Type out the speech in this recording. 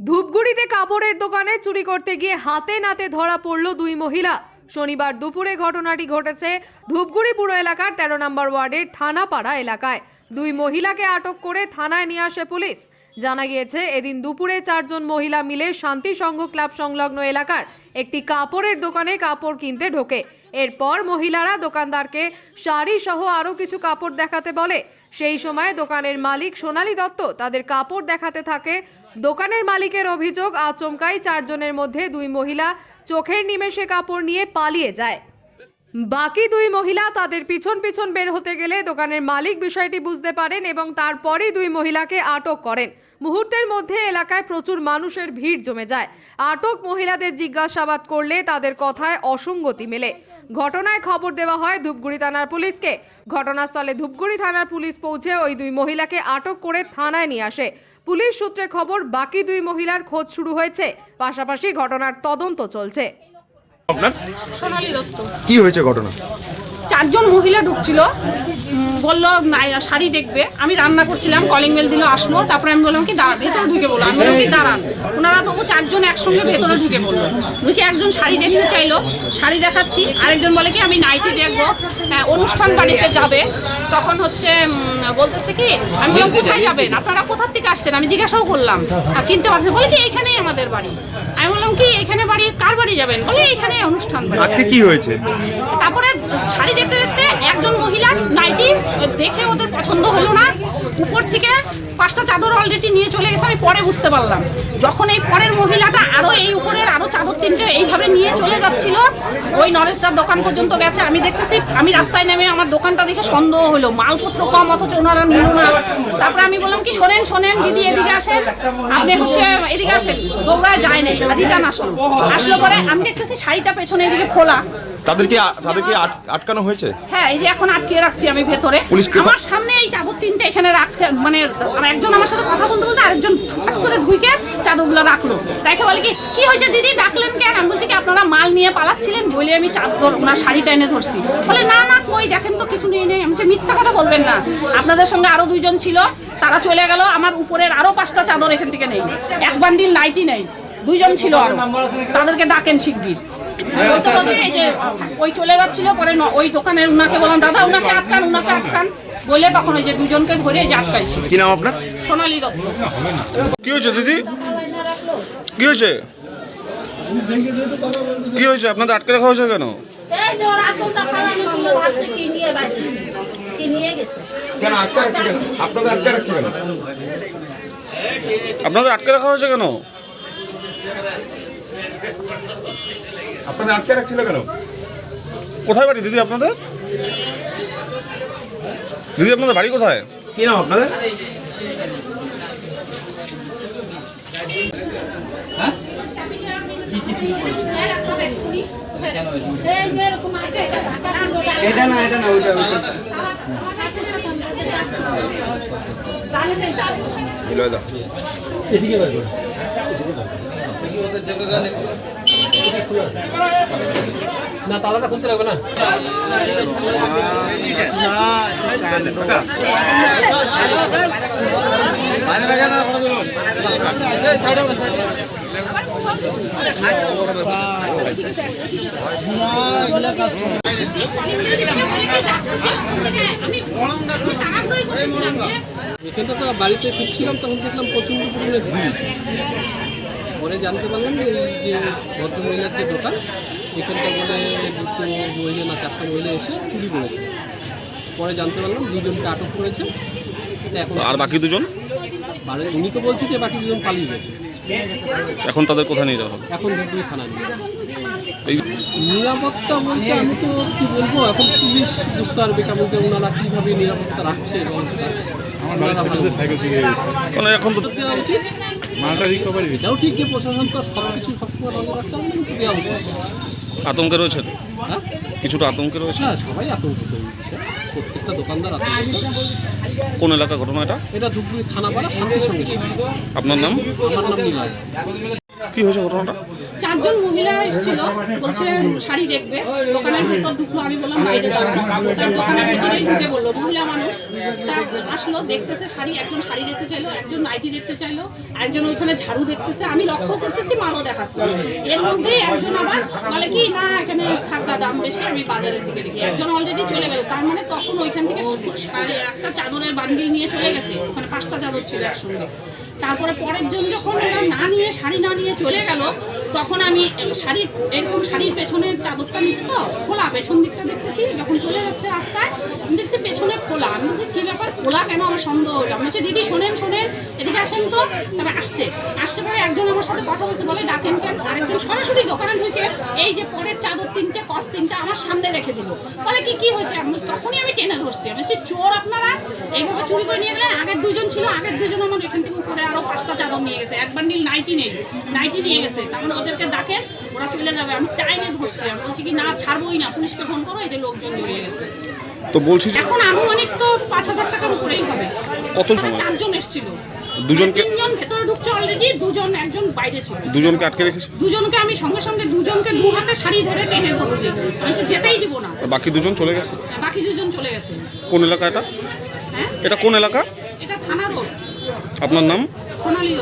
ধূপগুড়িতে কাপড়ের দোকানে চুরি করতে গিয়ে হাতে নাতে ধরা পড়ল দুই মহিলা। শনিবার দুপুরে ঘটনাটি ঘটেছে ধূপগুড়ি পুরো এলাকার তেরো নম্বর ওয়ার্ডের থানাপাড়া এলাকায়। দুই মহিলাকে আটক করে থানায় নিয়ে আসে পুলিশ। জানা গিয়েছে, এদিন দুপুরে চারজন মহিলা মিলে শান্তি সংঘ ক্লাব সংলগ্ন এলাকার একটি কাপড়ের দোকানে কাপড় কিনতে ঢোকে। এরপর মহিলারা দোকানদারকে শাড়ি সহ আরও কিছু কাপড় দেখাতে বলে। সেই সময় দোকানের মালিক সোনালী দত্ত তাদের কাপড় দেখাতে থাকে দোকানের মালিকের অভিযোগ, আচমকাই চারজনের মধ্যে দুই মহিলা চোখের নিমেষে কাপড় নিয়ে পালিয়ে যায়। বাকি দুই মহিলা তাদের পিছন পিছন বের হতে গেলে দোকানের মালিক বিষয়টি বুঝতে পারেন এবং তারপরেই দুই মহিলাকে আটক করেন। মুহূর্তের মধ্যে এলাকায় প্রচুর মানুষের ভিড় জমে যায়। আটক মহিলাদের জিজ্ঞাসাবাদ করলে তাদের কথায় অসঙ্গতি মেলে। ঘটনায় খবর দেওয়া হয় ধূপগুড়ি থানার পুলিশকে। ঘটনাস্থলে ধূপগুড়ি থানার পুলিশ পৌঁছে ওই দুই মহিলাকে আটক করে থানায় নিয়ে আসে। পুলিশ সূত্রে খবর বাকি দুই মহিলার খোঁজ শুরু হয়েছে। পাশাপাশি ঘটনার তদন্ত চলছে। আপনার? সোনালী দত্ত। কি হয়েছে ঘটনা? চারজন মহিলা ঢুকছিল। বলল শাড়ি দেখবে। আমি রান্না করছিলাম কলিং বেল দিল আসলো। তারপরে আমি বললাম কি দাঁড়া ভেতরে ঢুকে বলল আমি বললাম কি দাঁড়ান। ওনারা তবু চারজন একসঙ্গে ভেতরে ঢুকে বলল। ঢুকে একজন শাড়ি দেখতে চাইলো? শাড়ি দেখাচ্ছি। আরেকজন বলে কি আমি নাইটি দেখব। হ্যাঁ, অনুষ্ঠান বাড়িতে যাবে। তখন হচ্ছে বলতেছে কি আমি বললাম কোথায় যাবেন? আপনারা কোথার থেকে আসছেন? আমি জিজ্ঞাসাও করলাম। আর চিনতে পারছে বলে কি এইখানেই আমাদের বাড়ি। আমি বললাম কি এখানে বাড়ি? কার বাড়ি যাবেন? বলে এইখানে অনুষ্ঠান বাড়ি। আজকে কি হয়েছে? তারপরে শাড়ি দেখতে দেখতে একজন মহিলা নাইটি দেখে ওদের পছন্দ হলো না। উপর থেকে পাঁচটা চাদর অলরেডি নিয়ে চলে গেছে, আমি পরে বুঝতে পারলাম। যখন এই পরের মহিলাটা আরও এই উপরের আরও চাদর তিনটে এইভাবে নিয়ে চলে যাচ্ছিল, ওই নরেশদার দোকান পর্যন্ত গেছে। আমি দেখতেছি, আমি রাস্তায় নেমে আমার দোকানটা দেখে সন্দেহ হলো। মালপত্র কম, অথচ ওনারা নিল না। তারপরে আমি বললাম, কি, শোনেন শোনেন, দিদি, এদিকে আসেন। আপনি হচ্ছে, এদিকে আসেন, দৌড়ায় যায় নাই রিটার্ন আসলো আসলো পরে আমি দেখতেছি, শাড়িটা পেছনে এদিকে খোলা। তাদেরকে তাদেরকে আটকানো হয়েছে? হ্যাঁ এই যে এখন আটকে রাখছি আমি ভেতরে। আমার সামনে এই চাদর তিনটে এখানে রাখতে মানে একজন আমার সাথে কথা বলতে বলতে আরেকজন ছুট করে ঢুকে চাদরগুলো রাখল। দেখে বলে কি কি হয়েছে দিদি? ডাকলেন কেন? আমি বলছি কি আপনারা মাল নিয়ে পালাচ্ছিলেন বলে আমি চাদর ওনার শাড়িটা এনে ধরছি। বলে না না কই? দেখেন তো কিছু নেই নেই। আমি মিথ্যা কথা বলবেন না। আপনাদের সঙ্গে আরও দুইজন ছিল তারা চলে গেল। আমার উপরের আরও পাঁচটা চাদর এখান থেকে নেই। এক বান্ডিল নাইটি নেই। দুইজন ছিল আরও। তাদেরকে ডাকেন শিগগির। বলতে বলতে এই যে ওই চলে যাচ্ছিল পরে ন- ওই দোকানের উনাকে বললাম দাদা উনাকে আটকান উনাকে আটকান। বলে তখন ওই যে দুজনকে ধরে যে আটকাইছি কি নাম আপনার? সোনালী দত্ত। কি হয়েছে দিদি? কি হয়েছে? কি হয়েছে? আপনাদের আটকে রাখা হয়েছে কেন? এই যে ওর আসলটা খাওয়ানো ছিল ভাবছে কি নিয়ে বাড়ি কি নিয়ে গেছে? কেন আটকে রাখছে কেন? আপনাদের আটকে রাখছে কেন? আপনাদের আটকে রাখা হয়েছে কেন? আপনাদের আটকে রাখছিল কেন? কোথায় বাড়ি দিদি আপনাদের? দিদি আপনাদের বাড়ি কোথায়? কি নাম আপনাদের? এই যে এরকম আছে এটা না এটা না ওইটা ওইটা। নিলয়দা না তালাটা খুলতে লাগবে না? এখানটা তো বাড়িতে ফিরছিলাম তখন দেখলাম প্রচণ্ড পরিমাণে ভিড়। পরে জানতে পারলাম যে এই যে ভদ্রমহিলার যে দোকান এখানটা বলে দুটো মহিলা না চারটা মহিলা এসে চুরি করেছে। পরে জানতে পারলাম দুজনকে আটক করেছে। এখন আর বাকি দুজন? মানে উনি তো বলছে যে বাকি দুজন পালিয়ে গেছে। এখন তাদের কোথায় নিয়ে যাওয়া হবে? এখন ধুবড়ি থানা নিয়ে এই নিরাপত্তা বলতে আমি তো কি বলব এখন পুলিশ বুঝতে পারবে কেমন যে ওনারা কীভাবে নিরাপত্তা রাখছে ব্যবস্থা। মানে এখন তো দেওয়া উচিত। এটাও ঠিক যে প্রশাসন তো সব কিছু সবসময় নজর রাখতে হবে কিন্তু দেওয়া উচিত আতঙ্কে রয়েছে হ্যাঁ? কিছুটা আতঙ্কে রয়েছে হ্যাঁ সবাই আতঙ্কিত প্রত্যেকটা দোকানদার আতঙ্কিত। কোন এলাকা ঘটনা এটা? এটা ধুপগুড়ি থানাপাড়া শান্তির সঙ্গে আপনার নাম? আমার নাম নিলয় কি হয়েছে ঘটনাটা? চারজন মহিলা এসেছিল, বলছে, শাড়ি দেখবে, দোকানের ভেতর ঢুকলো। আমি বললাম বাইরে দাঁড়ান তার দোকানের ভেতরেই ঢুকে বলল মহিলা মানুষ। তা আসলো, দেখতেছে শাড়ি, একজন শাড়ি দেখতে চাইলো, একজন নাইটি দেখতে চাইলো একজন ওইখানে ঝাড়ু দেখতেছে। আমি লক্ষ্য করতেছি, মালও দেখাচ্ছে। এর মধ্যেই একজন আবার বলে কি, না, এখানে থাকা দাম বেশি, আমি বাজারের দিকে দেখি। একজন অলরেডি চলে গেল। তার মানে তখন ওইখান থেকে একটা চাদরের বান্ডিল নিয়ে চলে গেছে। ওখানে পাঁচটা চাদর ছিল একসঙ্গে। তারপরে পরের জন যখন ওরা না নিয়ে শাড়ি না নিয়ে চলে গেল, তখন আমি শাড়ির, এরকম শাড়ির পেছনের চাদরটা নিচে তো, খোলা, পেছন দিকটা দেখতেছি, যখন চলে যাচ্ছে রাস্তায়, আমি দেখছি পেছনে খোলা। আমি বলছি, কী ব্যাপার? খোলা কেন? আমার সন্দেহ হলো। আমি বলছি, দিদি, শোনেন শোনেন, এদিকে আসেন তো। তারপরে আসছে। আসছে পরে একজন আমার সাথে কথা বলছে, বলে, ডাকেন কেন? আরেকজন সরাসরি দোকানে ঢুকে এই যে পরের চাদর তিনটে, কস তিনটে আমার সামনে রেখে দিল। বলে, কি কি হয়েছে? আমি তখনই আমি টেনে ধরছি। আমি বলছি, চোর আপনারা? এইভাবে চুরি করে নিয়ে গেলেন। আগের দুজন ছিল, আগের দুজন আমার এখান থেকে উপরে আরও পাঁচটা চাদর নিয়ে গেছে। এক বান্ডিল নাইটি নেই। নাইটি নিয়ে গেছে। তারপরে ওদেরকে ডাকেন ওরা চলে যাবে। আমি টাইনে ধরছি। আমি বলছি কি না ছাড়বোই না। পুলিশকে ফোন করো যে লোকজন জড়িয়ে গেছে। তো বলছি এখন আনুমানিক তো পাঁচ হাজার টাকার উপরেই হবে। কত মানে সময়? চারজন এসেছিল। দুজনকে- তিনজন ভেতরে ঢুকছে অলরেডি দুজন একজন বাইরে ছিল। দুজনকে আটকে রেখেছে? দুজনকে আমি সঙ্গে সঙ্গে দুজনকে দু হাতে শাড়ি ধরে টেনে ধরছি। আমি সে যেতেই দিব না। বাকি দুজন চলে গেছে? বাকি দুজন চলে গেছে। কোন এলাকা এটা? হ্যাঁ? এটা কোন এলাকা? এটা থানা রোড। আপনার নাম? সোনালী